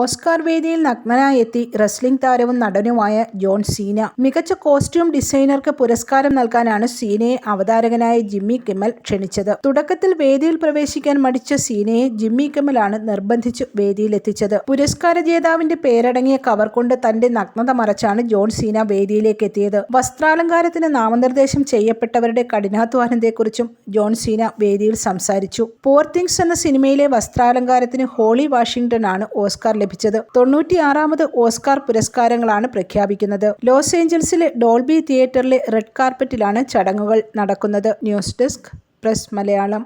Oscar വേദിയിൽ നഗ്നനായെത്തി wrestling താരവും നടനുമായ ജോൺ സീന. മികച്ച കോസ്റ്റ്യൂം ഡിസൈനർക്ക് പുരസ്കാരം നൽകാനാണ് സീനയെ അവതാരകനായ ജിമ്മി കിമ്മൽ ക്ഷണിച്ചത്. തുടക്കത്തിൽ വേദിയിൽ പ്രവേശിക്കാൻ മടിച്ച സീനയെ ജിമ്മി കിമ്മലാണ് നിർബന്ധിച്ചു വേദിയിലെത്തിച്ചത്. പുരസ്കാര ജേതാവിന്റെ പേരടങ്ങിയ കവർ കൊണ്ട് തന്റെ നഗ്നത മറച്ചാണ് ജോൺ സീന വേദിയിലേക്ക് എത്തിയത് വസ്ത്രാലങ്കാരത്തിന് നാമനിർദ്ദേശം ചെയ്യപ്പെട്ടവരുടെ കഠിനാധ്വാനത്തെക്കുറിച്ചും ജോൺ സീന വേദിയിൽ സംസാരിച്ചു. പോർ തിങ്സ് എന്ന സിനിമയിലെ വസ്ത്രാലങ്കാരത്തിന് ഹോളി വാഷിംഗ്ടൺ ആണ് ഓസ്കാർ ലഭിച്ചത് തൊണ്ണൂറ്റിയാറാമത് ഓസ്കാർ പുരസ്കാരങ്ങളാണ് പ്രഖ്യാപിക്കുന്നത്. ലോസ് ഏഞ്ചൽസിലെ ഡോൾബി തിയേറ്ററിലെ റെഡ് കാർപ്പറ്റിലാണ് ചടങ്ങുകൾ നടക്കുന്നത്. News desk press Malayalam.